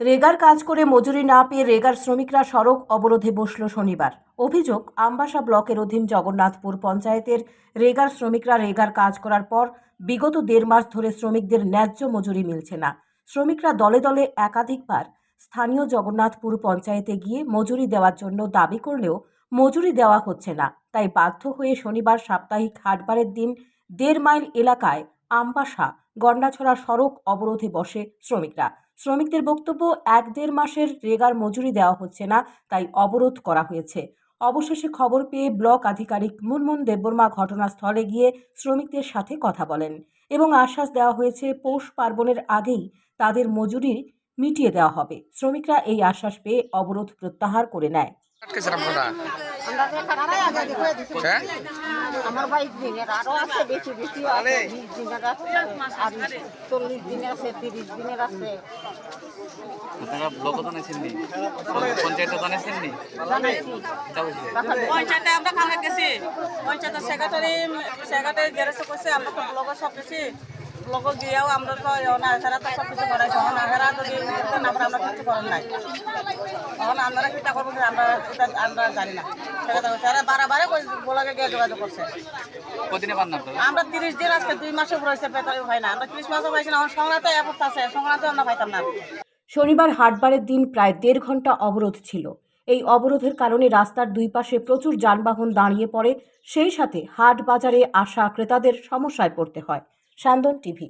রেগার কাজ করে মজুরি না পেয়ে রেগার শ্রমিকরা সড়ক অবরোধে বসল শনিবার। অভিযোগ, আমবাসা ব্লকের অধীন জগন্নাথপুর পঞ্চায়েতের রেগার শ্রমিকরা রেগার কাজ করার পর বিগত দেড় মাস ধরে শ্রমিকদের ন্যায্য মজুরি মিলছে না। শ্রমিকরা দলে দলে একাধিকবার স্থানীয় জগন্নাথপুর পঞ্চায়েতে গিয়ে মজুরি দেওয়ার জন্য দাবি করলেও মজুরি দেওয়া হচ্ছে না। তাই বাধ্য হয়ে শনিবার সাপ্তাহিক হাটবারের দিন দেড় মাইল এলাকায় আমবাসা, গন্ডাছড়া সড়ক অবরোধে বসে শ্রমিকরা। শ্রমিকদের বক্তব্য, এক দেড় মাসের রেগার মজুরি দেওয়া হচ্ছে না, তাই অবরোধ করা হয়েছে। অবশেষে খবর পেয়ে ব্লক আধিকারিক মুনমুন দেববর্মা ঘটনাস্থলে গিয়ে শ্রমিকদের সাথে কথা বলেন এবং আশ্বাস দেওয়া হয়েছে, পৌষ পার্বণের আগেই তাদের মজুরি মিটিয়ে দেওয়া হবে। শ্রমিকরা এই আশ্বাস পেয়ে অবরোধ প্রত্যাহার করে নেয়। আমরা বাইশ আরও আছে বেশি বেশি আছে বিশ আছে তিরিশ দিনের আছে আপনারা আমরা কামে গেছি। পঞ্চায়েতের সেক্রেটারি সেক্রেটারি গ্যারেজে করছে আমরা তো ব্লকে সব গেছি। আমরা তো এছাড়া তো সব কিছু করাইছে। এখন এরা যদি আমরা আমরা কিছু করার নাই। এখন আমরা কিটা করব আমরা আমরা জানি না। সেক্রেটারি স্যারা বারে গিয়ে যোগাযোগ করছে। কদিনে পান না আপনারা আমরা তিরিশ দিন আজকে দুই মাসে রয়েছে বেতন হয় না আমরা তিরিশ মাসে পাইছি না। এখন সংক্রান্ত অবস্থা আছে সংক্রান্ত আমরা পাইতাম না। শনিবার হাটবারের দিন প্রায় দেড় ঘণ্টা অবরোধ ছিল। এই অবরোধের কারণে রাস্তার দুই পাশে প্রচুর যানবাহন দাঁড়িয়ে পড়ে। সেই সাথে হাট বাজারে আসা ক্রেতাদের সমস্যায় পড়তে হয়। সান্দন টিভি